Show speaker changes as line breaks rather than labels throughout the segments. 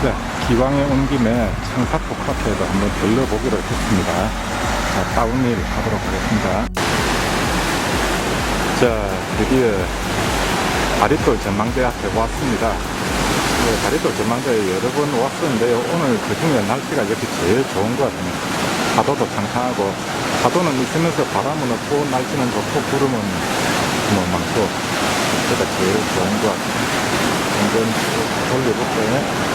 자, 기왕에 온 김에 청사포 카페에도 한번 들러보기로 했습니다. 자, 다운힐 하도록 하겠습니다. 자, 드디어 다리돌 전망대 앞에 왔습니다. 네, 다리돌 전망대에 여러 번 왔었는데요. 오늘 그 중에 날씨가 이렇게 제일 좋은 것 같아요. 파도도 창창하고, 파도는 있으면서 바람은 없고, 날씨는 좋고, 구름은 뭐 많고, 그가 제일 좋은 것 같아요. 돌려볼까요?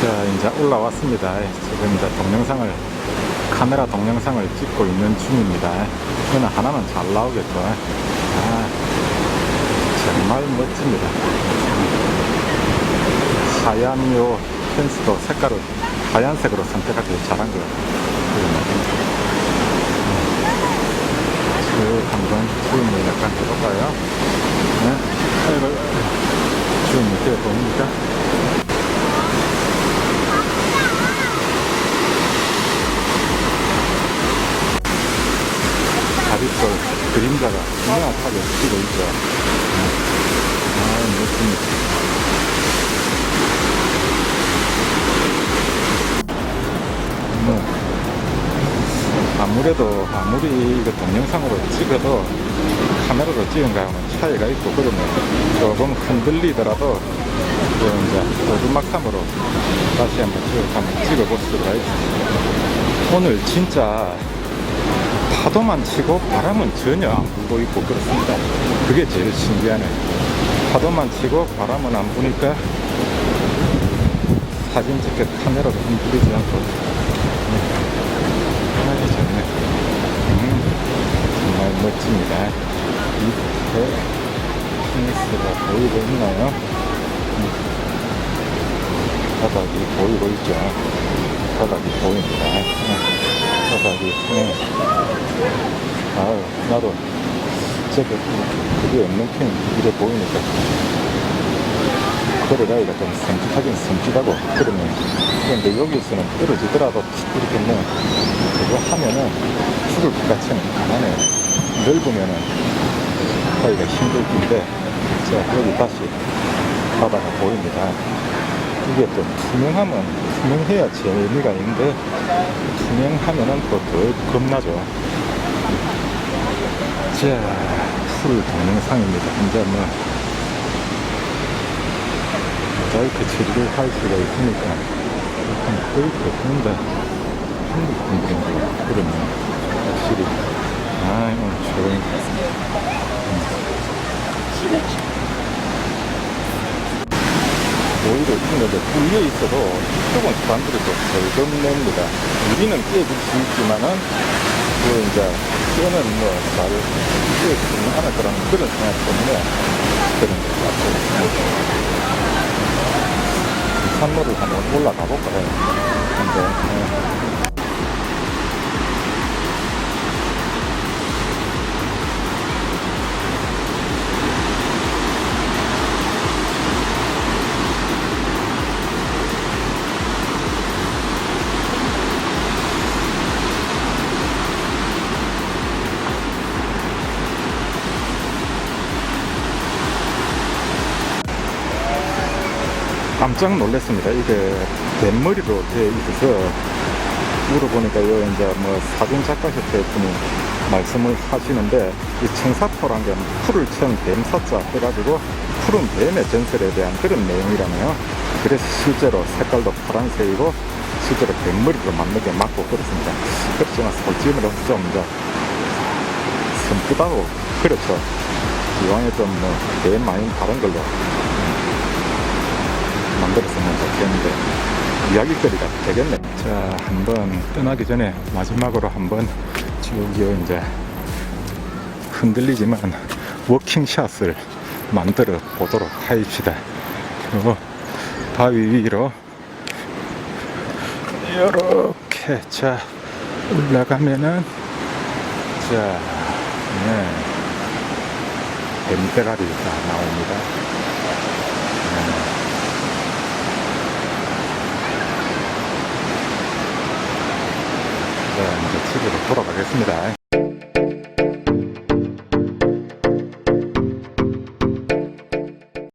자, 이제 올라왔습니다. 지금 이제 동영상을, 카메라 동영상을 찍고 있는 중입니다. 이거는 하나는 잘 나오겠죠. 아, 정말 멋집니다. 하얀 요 펜스도 색깔을 하얀색으로 선택하길 잘한 것 같아요. 쭉 한번 줌을 약간 해볼까요? 네? 아이고, 줌 이렇게 보입니까? 다리돌 그림자가 명확하게 찍고 있죠. 네. 아, 멋집니다. 아무래도 아무리 이거 동영상으로 찍어도 카메라로 찍은 거하고는 차이가 있고 그러면 조금 흔들리더라도 또 이제 오두막함으로 다시 한번 쭉 한번 찍어볼 수가 있습니다. 오늘 진짜 파도만 치고 바람은 전혀 안 불고 있고 그렇습니다. 그게 제일 신기하네. 파도만 치고 바람은 안 부니까 사진 찍혀 카메라도 흔들리지 않고 멋집니다. 밑에 펜스가 보이고 있나요? 음, 바닥이 보이고 있죠. 바닥이 보입니다. 음, 바닥이, 네. 아유, 나도 저거, 그게 없는 편이 이래 보이니까. 걸어가기가 좀 섬찟하긴 섬찟하고, 그러면. 그런데 여기서는 떨어지더라도 이렇게 뭐, 그거 하면은 죽을 것 같지는 않아요. 넓으면은 하기가 힘들 텐데, 자, 여기 다시 바다가 보입니다. 이게 또 투명하면, 투명해야 재미가 있는데, 투명하면은 또더 겁나죠. 자, 풀 동영상입니다. 이제 뭐, 모자이크 처리를 할 수가 있으니까, 일단 거의 없는데, 한국 분들인데, 그러면 확실히, 아, 오늘 조용히 오히려 이런데 불려 있어도 조금 사람들이 또 덜겁냅니다. 우리는 깨질 수 있지만은, 그 이제, 깨는 뭐, 잘 깨지는 거라는 그런 생각 때문에 그런 것 같아요. 산로를 한번 올라가 볼까요? 근데, 어, 깜짝 놀랐습니다. 이게 뱃머리로 되어 있어서 물어보니까 요 이제 뭐 사진 작가 협회 분이 말씀을 하시는데 이 청사포란 게 풀을 천 뱀사자 해가지고 푸른 뱀의 전설에 대한 그런 내용이라네요. 그래서 실제로 색깔도 파란색이고 실제로 뱀머리로 만든 게 맞고 그렇습니다. 그렇지만 솔직히로 좀 이제 섬뜩하고 그렇죠. 이왕에 좀뭐 뱀 많이 다른 걸로 만들었으면 좋겠는데 이야기거리가 되겠네. 자, 한번 떠나기 전에 마지막으로 한번 쭉요 이제 흔들리지만 워킹샷을 만들어 보도록 하입시다. 요 바위 위로 이렇게 자 올라가면은 자, 네. 뱀대가리가 나옵니다. 네. 이제 집으로 돌아 가겠습니다.